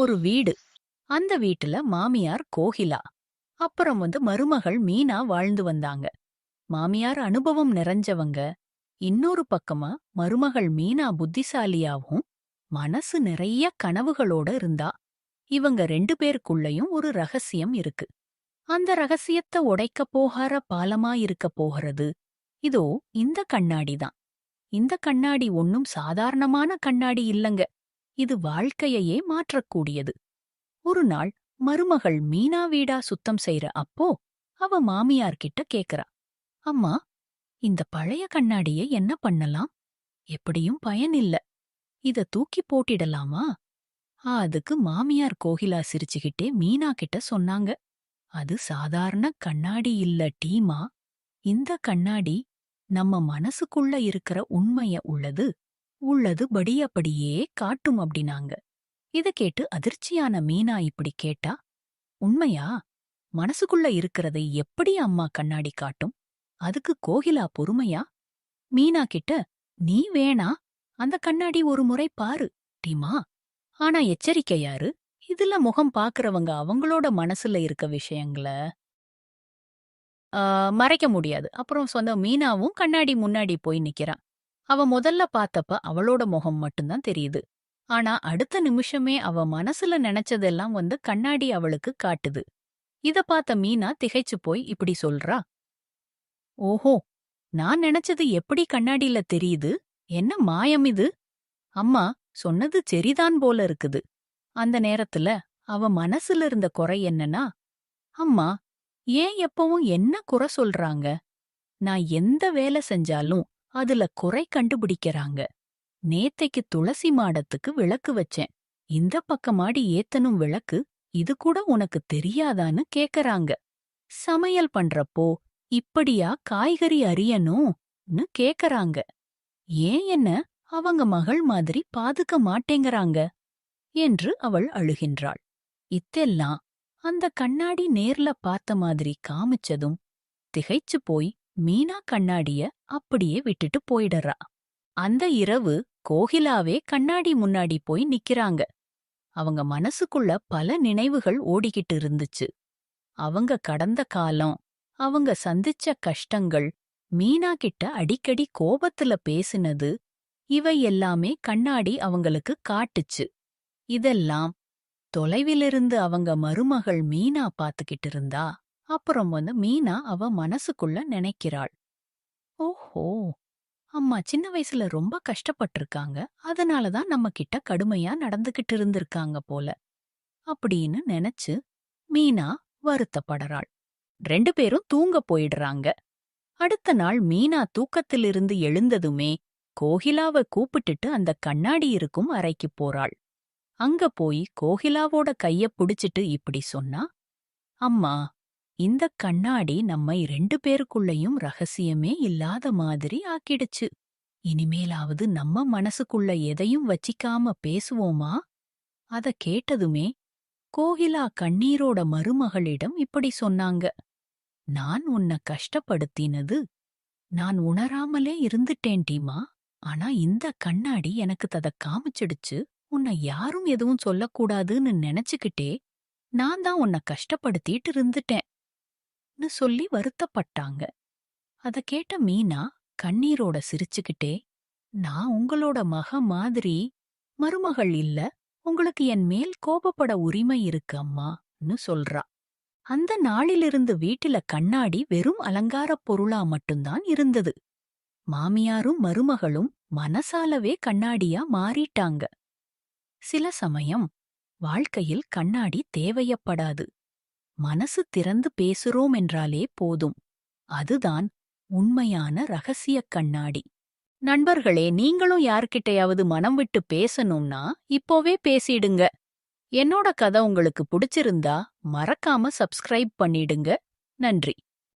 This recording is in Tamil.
ஒரு வீடு. அந்த வீட்டுல மாமியார் கோகிலா. அப்புறம் வந்து மருமகள் மீனா வாழ்ந்து வந்தாங்க. மாமியார் அனுபவம் நிறைஞ்சவங்க. இன்னொரு பக்கமா மருமகள் மீனா புத்திசாலியாவும் மனசு நிறைய கனவுகளோட இருந்தா. இவங்க ரெண்டு பேருக்குள்ளயும் ஒரு ரகசியம் இருக்கு. அந்த ரகசியத்தை உடைக்கப் போகார பாலமா இருக்க போகிறது. இதோ இந்த கண்ணாடி தான். இந்த கண்ணாடி ஒன்னும் சாதாரணமான கண்ணாடி இல்லங்க. இது வாழ்க்கையையே மாற்றக்கூடியது. ஒரு நாள் மருமகள் மீனா வீடா சுத்தம் செய்ற அப்போ அவ மாமியார் கிட்ட கேக்குறா அம்மா இந்த பழைய கண்ணாடியை என்ன பண்ணலாம்? எப்படியும் பயன் இல்ல. இத தூக்கி போட்டிடலாமா? அதுக்கு மாமியார் கோகிலா சிரிச்சுக்கிட்டே மீனா கிட்ட சொன்னாங்க. அது சாதாரண கண்ணாடி இல்ல டீமா. இந்த கண்ணாடி நம்ம மனசுக்குள்ள இருக்கிற உண்மைய உள்ளது. உள்ளது படியப்படியே காட்டும் அப்படின்னாங்க. இத கேட்டு அதிர்ச்சியான மீனா இப்படி கேட்டா உண்மையா? மனசுக்குள்ள இருக்கிறதை எப்படி அம்மா கண்ணாடி காட்டும்? அதுக்கு கோகிலா பொறுமையா? மீனா கிட்ட நீ வேணா அந்த கண்ணாடி ஒரு முறை பாரு டீமா. ஆனா எச்சரிக்கை யாரு? இதுல முகம் பாக்குறவங்க அவங்களோட மனசுல இருக்க விஷயங்கள. மறைக்க முடியாது. அப்புறம் சொந்த மீனாவும் கண்ணாடி முன்னாடி போய் நிக்கிறான் அவ முதல்ல பார்த்தப்ப அவளோட முகம் மட்டும்தான் தெரியுது. ஆனா அடுத்த நிமிஷமே அவ மனசுல நினைச்சதெல்லாம் வந்து கண்ணாடி அவளுக்கு காட்டுது. இத பார்த்த மீனா திகைச்சு போய் இப்படி சொல்றா. ஓஹோ நான் நினைச்சது எப்படி கண்ணாடியில தெரியுது? என்ன மாயம் இது? அம்மா சொன்னது சரிதான் போல இருக்குது. அந்த நேரத்துல அவ மனசுல இருந்த குறை என்னன்னா அம்மா ஏன் எப்பவும் என்ன குறை சொல்றாங்க? நான் எந்த வேலை செஞ்சாலும் அதுல குறை கண்டுபிடிக்கறாங்க. நேத்தைக்கு துளசி மாடத்துக்கு விளக்கு வச்சேன். இந்த பக்கமாடி ஏத்தனும் விளக்கு இது கூட உனக்கு தெரியாதான்னு கேக்கறாங்க. சமையல் பண்றப்போ இப்படியா காய்கறி அறியணும்னு கேக்கறாங்க. ஏன் என்ன? அவங்க மகள் மாதிரி பாதுக்க மாட்டேங்கறாங்க என்று அவள் அழுகின்றாள். இத்தெல்லாம் அந்த கண்ணாடி நேர்ல பார்த்த மாதிரி காமிச்சதும் திகைச்சு போய் மீனா கண்ணாடிய அப்படியே விட்டுட்டு போயிடுறா. அந்த இரவு கோகிலாவே கண்ணாடி முன்னாடி போய் நிக்கிறாங்க. அவங்க மனசுக்குள்ள பல நினைவுகள் ஓடிக்கிட்டு இருந்துச்சு. அவங்க கடந்த காலம் அவங்க சந்திச்ச கஷ்டங்கள் மீனா கிட்ட அடிக்கடி கோபத்துல பேசினது இவை எல்லாமே கண்ணாடி அவங்களுக்கு காட்டுச்சு. இதெல்லாம் தொலைவிலிருந்து அவங்க மருமகள் மீனா பாத்துக்கிட்டு இருந்தா அப்புறம் வந்து மீனா அவ மனசுக்குள்ள நினைக்கிறாள். ஓஹோ! அம்மா சின்ன வயசுல ரொம்ப கஷ்டப்பட்டிருக்காங்க. அதனாலதான் நம்ம கிட்ட கடுமையா நடந்துகிட்டு இருந்திருக்காங்க போல. அப்படின்னு நினைச்சு மீனா வருத்தப்படறாள். ரெண்டு பேரும் தூங்க போயிடுறாங்க. அடுத்த நாள் மீனா தூக்கத்திலிருந்து எழுந்ததுமே கோகிலாவ கூப்பிட்டுட்டு அந்த கண்ணாடி இருக்கும் அறைக்கு போறாள். அங்க போய் கோகிலாவோட கைய புடிச்சிட்டு இப்படி சொன்னா அம்மா இந்த கண்ணாடி நம்மை ரெண்டு பேருக்குள்ளயும் ரகசியமே இல்லாத மாதிரி ஆக்கிடுச்சு. இனிமேலாவது நம்ம மனசுக்குள்ள எதையும் வச்சிக்காம பேசுவோமா? அத கேட்டதுமே கோகிலா கண்ணீரோட மருமகளிடம் இப்படி சொன்னாங்க. நான் உன்னை கஷ்டப்படுத்தினது நான் உணராமலே இருந்துட்டேன் டீமா ஆனா இந்த கண்ணாடி எனக்கு தத காமிச்சிடுச்சு உன்னை யாரும் எதுவும் சொல்லக்கூடாதுன்னு நினைச்சுக்கிட்டே நான் தான் உன்னை கஷ்டப்படுத்திட்டு இருந்துட்டேன். ன்னு சொல்லி வருத்தப்பட்டாங்க. அத கேட்ட மீனா கண்ணீரோட சிரிச்சுக்கிட்டே நான் உங்களோட மக மாதிரி மருமகள் இல்ல. உங்களுக்கு என் மேல் கோபப்பட உரிமை இருக்கு அம்மான்னு சொல்றா. அந்த நாளிலிருந்து வீட்டில கண்ணாடி வெறும் அலங்காரப் பொருளா மட்டும்தான் இருந்தது. மாமியாரும் மருமகளும் மனசாலவே கண்ணாடியா மாறிட்டாங்க. சில சமயம் வாழ்க்கையில் கண்ணாடி தேவையப்படாது. மனசு திறந்து பேசுறோம் என்றாலே போதும். அதுதான் உண்மையான ரகசியக் கண்ணாடி. நண்பர்களே நீங்களும் யார்கிட்டயாவது மனம் விட்டு பேசணும்னா இப்போவே பேசிடுங்க. என்னோட கதை உங்களுக்கு பிடிச்சிருந்தா மறக்காம சப்ஸ்கிரைப் பண்ணிடுங்க. நன்றி.